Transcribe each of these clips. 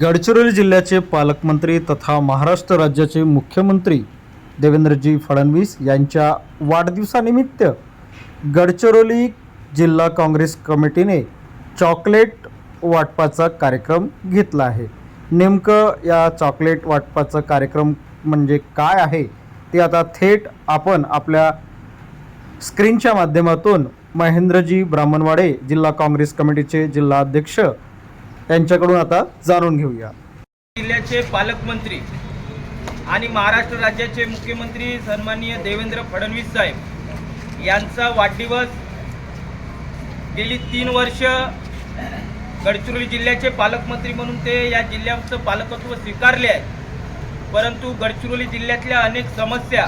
गडचिरोली जिल्ह्याचे पालकमंत्री तथा महाराष्ट्र राज्याचे मुख्यमंत्री देवेंद्रजी फडणवीस यांच्या वाढदिवसानिमित्त गडचिरोली जिल्हा काँग्रेस कमिटीने चॉकलेट वाटपाचा कार्यक्रम घेतला आहे. नेमकं या चॉकलेट वाटपाचा कार्यक्रम म्हणजे काय आहे ते आता थेट आपण आपल्या स्क्रीनच्या माध्यमातून महेंद्रजी ब्राह्मणवाडे जिल्हा काँग्रेस कमिटीचे जिल्हा अध्यक्ष यांच्याकडून आता जाणून घेऊया. जिल्ह्याचे पालकमंत्री आणि महाराष्ट्र राज्याचे मुख्यमंत्री सन्माननीय देवेंद्र फडणवीस साहेब यांचा वाढदिवस गेली तीन वर्ष गडचिरोली जिल्ह्याचे पालकमंत्री म्हणून ते या जिल्ह्याचं पालकत्व स्वीकारले आहे परंतु गडचिरोली जिल्ह्यातल्या अनेक समस्या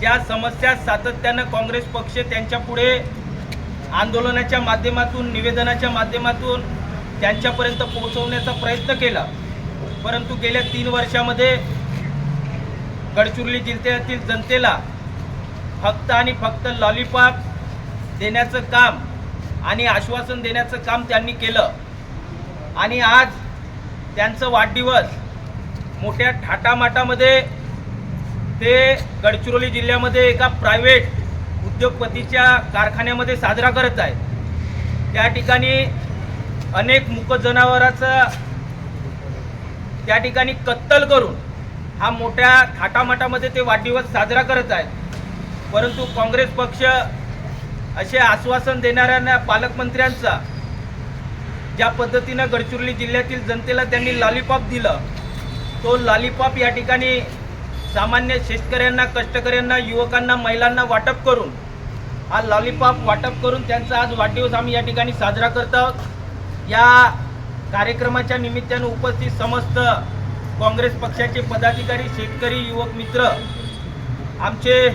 त्या समस्या सातत्यानं काँग्रेस पक्ष त्यांच्यापुढे आंदोलनाच्या माध्यमातून निवेदनाच्या माध्यमातून त्यांच्यापर्यंत पोहोचवण्याचा प्रयत्न केला. परंतु गेल्या तीन वर्षामध्ये गडचिरोली जिल्ह्यातील जनतेला फक्त आणि फक्त लॉलीपॉप देण्याचं काम आणि आश्वासन देण्याचं काम त्यांनी केलं. आणि आज त्यांचं वाढदिवस मोठ्या थाटामाटामध्ये ते गडचिरोली जिल्ह्यामध्ये एका प्रायव्हेट उद्योगपतीच्या कारखान्यामध्ये साजरा करत आहेत. त्या ठिकाणी अनेक मुक जनावराचा त्या ठिकाणी कत्तल करून हा मोठ्या थाटामाटामध्ये ते वाढदिवस साजरा करत आहेत. परंतु काँग्रेस पक्ष असे आश्वासन देणाऱ्या पालकमंत्र्यांचा ज्या पद्धतीनं गडचिरोली जिल्ह्यातील जनतेला त्यांनी लॉलीपॉप दिलं तो लॉलीपॉप या ठिकाणी सामान्य शेतकऱ्यांना कष्टकऱ्यांना युवकांना महिलांना वाटप करून हा लॉलीपॉप वाटप करून त्यांचा आज वाढदिवस आम्ही या ठिकाणी साजरा करत आहोत. या कार्यक्रमाच्या निमित्तानं उपस्थित समस्त काँग्रेस पक्षाचे पदाधिकारी शेतकरी युवक मित्र आमचे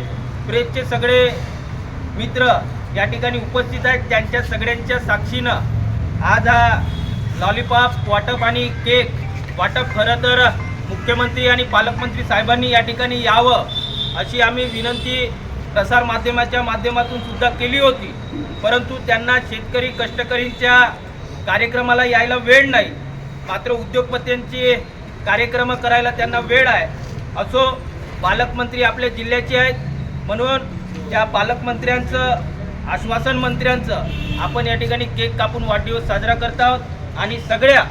प्रेसचे सगळे मित्र या ठिकाणी उपस्थित आहेत. त्यांच्या सगळ्यांच्या साक्षीनं आज हा लॉलीपॉप वाटप आणि केक वाटप खरं तर मुख्यमंत्री आणि पालकमंत्री साहेबांनी या ठिकाणी यावं अशी आम्ही विनंती प्रसारमाध्यमाच्या माध्यमातून सुद्धा केली होती. परंतु त्यांना शेतकरी कष्टकरींच्या कार्यक्रमाला यायला वेळ नाही. मात्र उद्योगपत्यांचे कार्यक्रम करायला त्यांना वेळ आहे. असो पालकमंत्री आपल्या जिल्ह्याचे आहेत. म्हणून त्या पालकमंत्र्यांचं आश्वासन मंत्र्यांचं आपण या ठिकाणी केक कापून वाढदिवस साजरा करत आहोत. आणि सगळ्या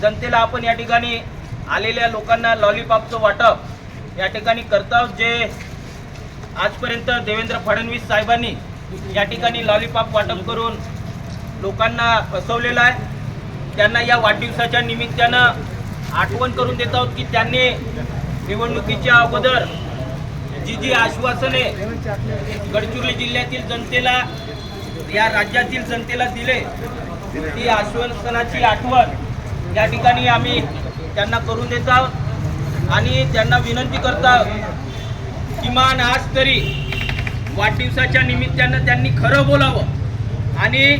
जनतेला आपण या ठिकाणी आलेल्या लोकांना लॉलीपॉपचं वाटप या ठिकाणी करत आहोत. जे आजपर्यंत देवेंद्र फडणवीस साहेबांनी या ठिकाणी लॉलीपॉप वाटप करून लोकांना फसवलेलं आहे. त्यांना या वाढदिवसाच्या निमित्तानं आठवण करून देत आहोत की त्यांनी निवडणुकीच्या अगोदर जी जी आश्वासने गडचिरोली जिल्ह्यातील जनतेला या राज्यातील जनतेला दिले ती आश्वासनाची आठवण या ठिकाणी आम्ही त्यांना करून देत आहोत. आणि त्यांना विनंती करत आहोत किमान आज तरी वाढदिवसाच्या निमित्तानं त्यांनी खरं बोलावं आणि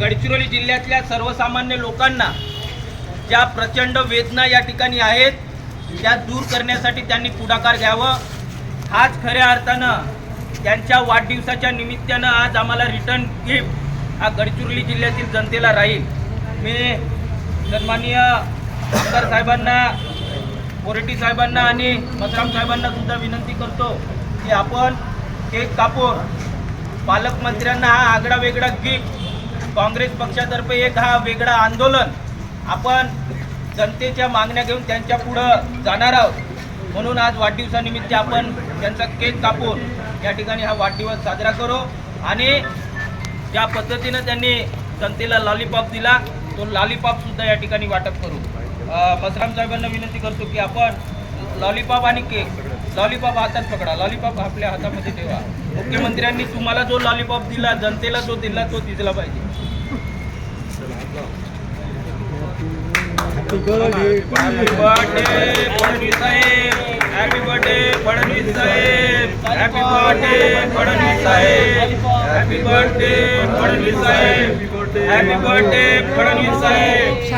गडचिरोली जिल्ह्यातल्या सर्वसामान्य लोकांना ज्या प्रचंड वेदना या ठिकाणी आहेत त्या दूर करण्यासाठी त्यांनी पुढाकार घ्यावं. हाच खऱ्या अर्थानं त्यांच्या वाढदिवसाच्या निमित्तानं आज आम्हाला रिटर्न गिफ्ट हा गडचिरोली जिल्ह्यातील जनतेला राहील. मी सन्माननीय आमदार साहेबांना कोरेटी साहेबांना आणि मसराम साहेबांना सुद्धा विनंती करतो की आपण केक कापून पालकमंत्र्यांना हा आगळा वेगळा गिफ्ट काँग्रेस पक्षातर्फे एक हा वेगळा आंदोलन आपण जनतेच्या मागण्या घेऊन त्यांच्या पुढं जाणार आहोत. म्हणून आज वाढदिवसानिमित्त आपण त्यांचा केक कापून या ठिकाणी हा वाढदिवस साजरा करू आणि ज्या पद्धतीनं त्यांनी जनतेला लॉलीपॉप दिला तो लॉलीपॉपसुद्धा या ठिकाणी वाटप करू. अ, मसराम साहेबांना विनंती करतो की आपण लॉलीपॉप आणि केक लॉलीपॉप हातात पकडा. लॉलीपॉप आपल्या हातामध्ये ठेवा. मुख्यमंत्र्यांनी तुम्हाला जो लॉलीपॉप दिला जनतेला जो दिला तो दिला पाहिजे. Happy birthday Fadnavis saheb happy birthday Fadnavis saheb happy birthday Fadnavis saheb happy birthday Fadnavis saheb happy birthday Fadnavis saheb